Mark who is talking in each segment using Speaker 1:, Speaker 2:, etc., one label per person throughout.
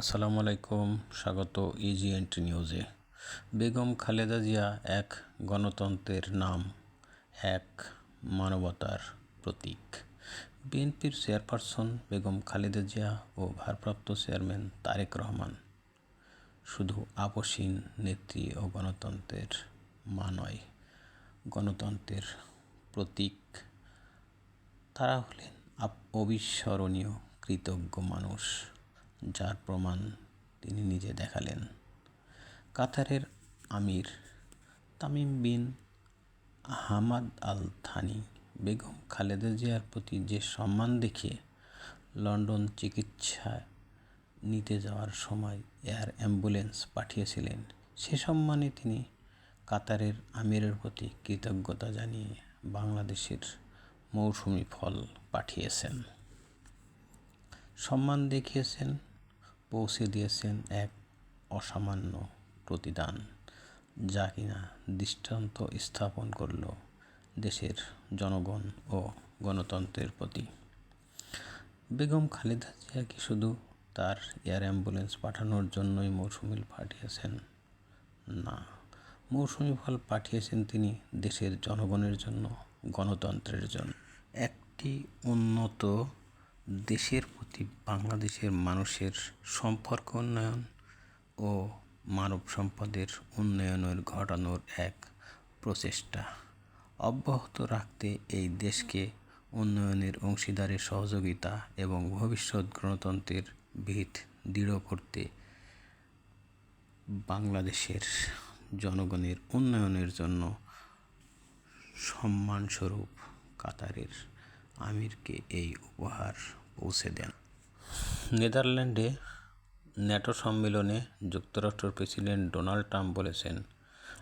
Speaker 1: আসসালামু আলাইকুম, স্বাগত ইজি এন্ট্রি নিউজে বেগম খালেদা জিয়া এক গণতন্ত্রের নাম, এক মানবতার প্রতীক। বিএনপির চেয়ারপারসন বেগম খালেদা জিয়া ও ভারপ্রাপ্ত চেয়ারম্যান তারেক রহমান। শুধু আপসীন নেত্রী ও গণতন্ত্রের মা নয়, গণতন্ত্রের প্রতীক। তারা হলেন অবিস্মরণীয় কৃতজ্ঞ মানুষ। যার প্রমাণ তিনি নিজে দেখালেন। কাতারের আমির Tamim bin Hamad Al Thani Begum Khaleda জিয়ার প্রতি যে সম্মান দেখিয়ে লন্ডন চিকিৎসা নিতে যাওয়ার সময় এয়ার অ্যাম্বুলেন্স পাঠিয়েছিলেন, সে সম্মানে তিনি কাতারের আমিরের প্রতি কৃতজ্ঞতা জানিয়ে বাংলাদেশের মৌসুমি ফল পাঠিয়েছেন। সম্মান দেখিয়েছেন পৌঁছে দিয়েছেন এক অসামান্য প্রতিদান, যা কিনা দৃষ্টান্ত স্থাপন করল দেশের জনগণ ও গণতন্ত্রের প্রতি। বেগম খালেদা জিয়া কি শুধু তার এয়ার অ্যাম্বুলেন্স পাঠানোর জন্যই মৌসুমি পাঠিয়েছেন? না, মৌসুমি ফল পাঠিয়েছেন তিনি দেশের জনগণের জন্য, গণতন্ত্রের জন্য। একটি উন্নত দেশের প্রতি বাংলাদেশের মানুষের সম্পর্ক উন্নয়ন ও মানব সম্পদের উন্নয়নের ঘটানোর এক প্রচেষ্টা অব্যাহত রাখতে এই দেশকে উন্নয়নের অংশীদারের সহযোগিতা এবং ভবিষ্যৎ গণতন্ত্রের ভিত দৃঢ় করতে বাংলাদেশের জনগণের উন্নয়নের জন্য সম্মানস্বরূপ কাতারের আমিরকে এই উপহার পৌঁছে দেন। নেদারল্যান্ডে ন্যাটো সম্মেলনে যুক্তরাষ্ট্রের প্রেসিডেন্ট ডোনাল্ড ট্রাম্প বলেছেন,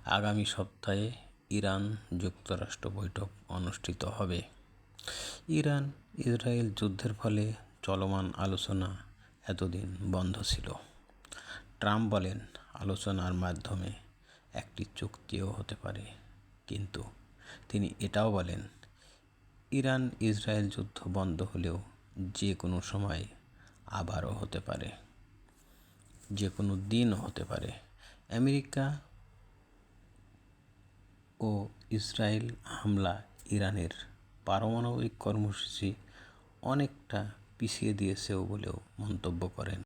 Speaker 1: আগামী সপ্তাহে ইরান যুক্তরাষ্ট্র বৈঠক অনুষ্ঠিত হবে। ইরান ইসরায়েল যুদ্ধের ফলে চলমান আলোচনা এতদিন বন্ধ ছিল। ট্রাম্প বলেন, আলোচনার মাধ্যমে একটি চুক্তিও হতে পারে। কিন্তু তিনি এটাও বলেন ইরান ইসরায়েল যুদ্ধ বন্ধ হলেও যে কোনো সময় আবারও হতে পারে। যে কোনো দিনও হতে পারে। আমেরিকা ও ইসরায়েল হামলা ইরানের পারমাণবিক কর্মসূচি অনেকটা পিছিয়ে দিয়েছেও বলেও মন্তব্য করেন।